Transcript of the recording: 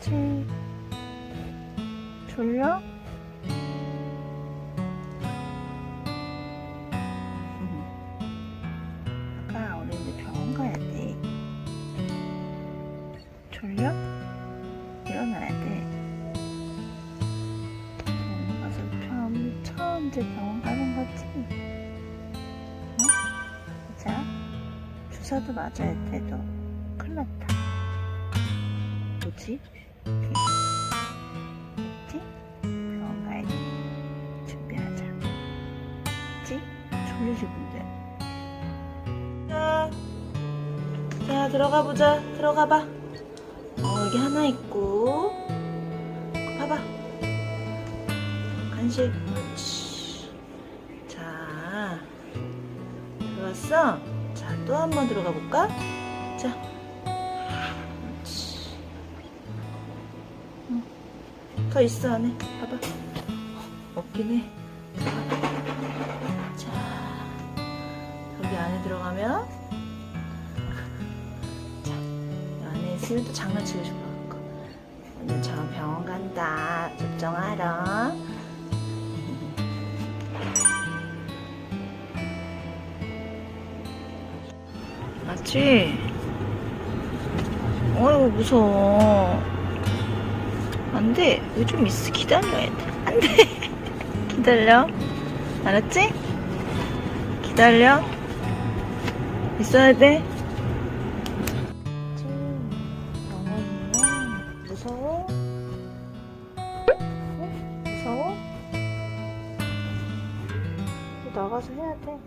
치. 졸려? 아까 이제 병원 가야 돼. 졸려? 일어나야 돼. 병원 가서 처음, 처음 이제 병원 가는 거지? 응? 자, 주사도 맞아야 돼, 너. 큰일 났다. 뭐지? 병원 가야 돼. 준비하자. 졸리지, 근데. 자, 자, 들어가 보자. 들어가 봐. 어, 여기 하나 있고. 봐봐. 간식. 자, 들어왔어? 자, 또 한 번 들어가 볼까? 더 있어, 안에. 봐봐. 없긴 해. 자, 여기 안에 들어가면. 자, 이 안에 있으면 또 장난치고 싶어. 오늘 저 병원 간다. 접종하러. 맞지? 어이구 무서워 안돼 이거 좀 있어 기다려야 돼 안 돼 기다려 알았지? 기다려 있어야 돼 무서워? 어? 무서워? 또 나가서 해야 돼